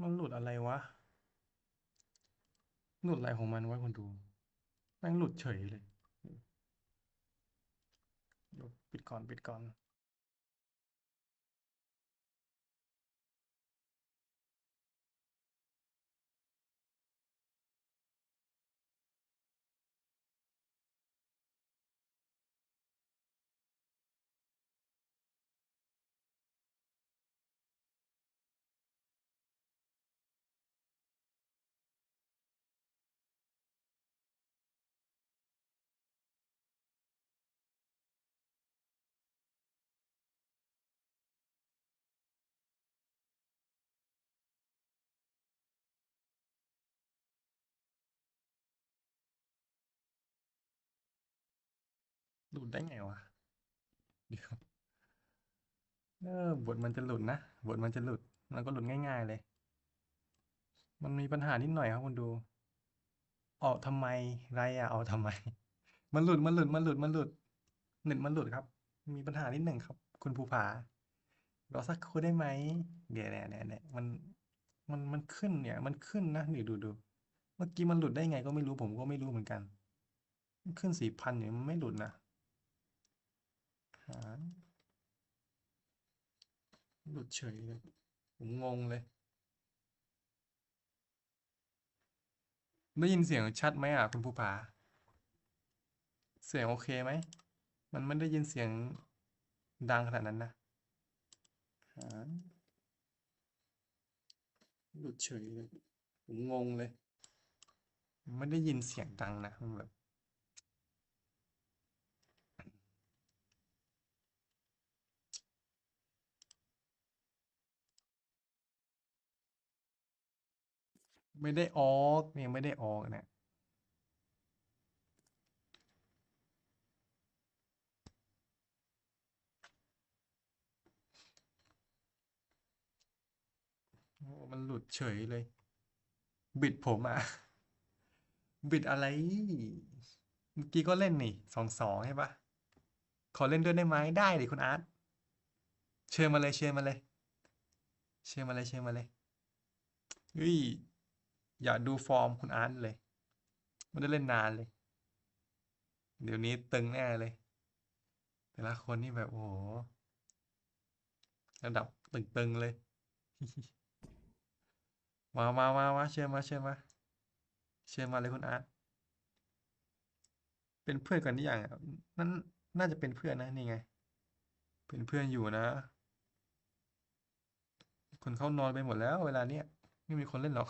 มันหลุดอะไรวะ หลุดอะไรของมันวะคนดูแม่งหลุดเฉยเลย ปิดก่อนปิดก่อน หลุดได้ไงวะเดี๋ยวเออบทมันจะหลุดนะบทมันจะหลุดมันก็หลุดง่าย ๆ เลย มันมีปัญหานิดหน่อยครับคุณดู ออกทำไมไรอะออกทำไม มันหลุดมันหลุดมันหลุดมันหลุดเน็ตมันหลุดครับ มีปัญหานิดหนึ่งครับ คุณภูผารอสักครู่ได้ไหมเดี๋ยวเนี่ยเนี่ยเนี่ยมันมันมันขึ้นเนี่ย มันขึ้นนะนี่ดูดูเมื่อกี้มันหลุดได้ไงก็ไม่รู้ผมก็ไม่รู้เหมือนกันมันขึ้นสี่พันเนี่ยมันไม่หลุดนะ หาหลุดเฉยเลยผมงงเลย ได้ยินเสียงชัดไหมอะ คุณภูผา เสียงโอเคไหม มันไม่ได้ยินเสียงดังขนาดนั้นนะหาหลุดเฉยเลยผมงงเลย ไม่ได้ยินเสียงดังนะมันแบบ ไม่ได้ออกยังไม่ได้ออกนะโอ้มันหลุดเฉยเลย บิดผมอะ บิดอะไร เมื่อกี้ก็เล่นนี่สองสองใช่ปะขอเล่นด้วยได้ไหมได้ดิคุณอาร์ตเชิญมาเลยเชิญมาเลยเชิญมาเลยเชิญมาเลยเฮ้ย อยากดูฟอร์มคุณอาร์ตเลย ไม่ได้เล่นนานเลย เดี๋ยวนี้ตึงแน่เลย แต่ละคนนี่แบบโอ้โหระดับตึงๆเลย มามามามาเชิญมาเชิญมา เชิญมาเลยคุณอาร์ตเป็นเพื่อนกันหรือยังนั่นน่าจะเป็นเพื่อนนะนี่ไง เป็นเพื่อนอยู่นะ คนเข้านอนไปหมดแล้ว เวลาเนี้ยไม่มีคนเล่นหรอก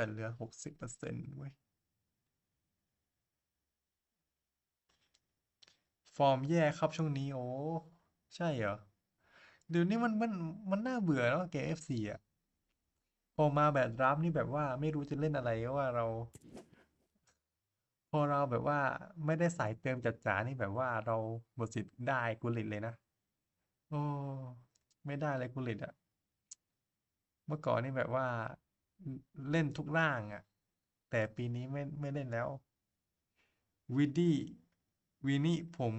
แบตเหลือหกสิบเปอร์เซ็นต์เว้ย ฟอร์มแย่ครับช่วงนี้ โอ้ ใช่เหรอ เดี๋ยวนี้มันมันมันน่าเบื่อเนาะเกม FC อะ พอมาแบบดราฟต์นี่แบบว่าไม่รู้จะเล่นอะไรว่าเรา พอเราแบบว่าไม่ได้สายเติมจัดจ๋านี่แบบว่าเราหมดสิทธิ์ได้กุลิตเลยนะ โอ้ ไม่ได้เลยกุลิตอะเมื่อก่อนนี่แบบว่า เล่นทุกร่างอะ แต่ปีนี้ไม่ไม่เล่นแล้ววิดดี้วีนี่ผม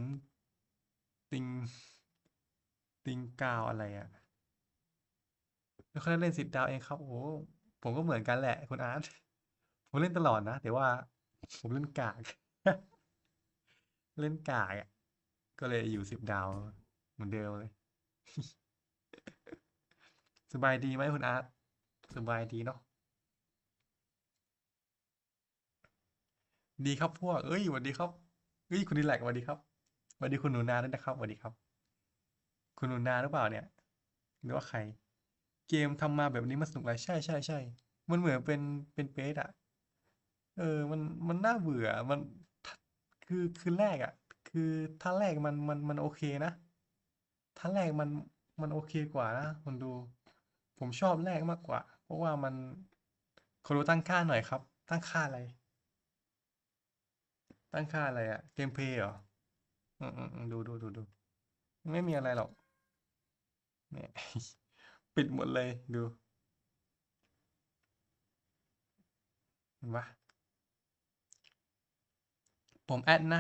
ติง ติงกาวอะไรอะแล้วเขาเล่นสิบดาวเองครับ โอ้ผมก็เหมือนกันแหละคุณอาร์ตผมเล่นตลอดนะแต่ว่า ผมเล่นกาก เล่นกากอะ ก็เลยอยู่สิบดาวเหมือนเดิมเลย สบายดีไหมคุณอาร์ตสบายดีเนาะ ดีครับพวก เอ้ยสวัสดีครับเอ้ยคุณดีแลกสวัสดีครับสวัสดีคุณหนูนาด้วยนะครับสวัสดีครับ คุณหนูนาหรือเปล่าเนี่ย หรือว่าใคร เกมทำมาแบบนี้มันสนุกเลยใช่ใช่ใช่มันเหมือนเป็นเป็นเปสอะเออ มันมันน่าเบื่อมันคือคือแรกอะคือท่าแรกมันมันมันโอเคนะท่าแรกมันมันโอเคกว่านะคนดู ผมชอบแรกมากกว่า เพราะว่ามันขอรู้ตั้งค่าหน่อยครับ ตั้งค่าอะไร ตั้งค่าอะไรอะเกมเพย์เหรออืมอืมดูดูดูดูไม่มีอะไรหรอกเนี่ยปิดหมดเลยดูเห็นปะผมแอดนะ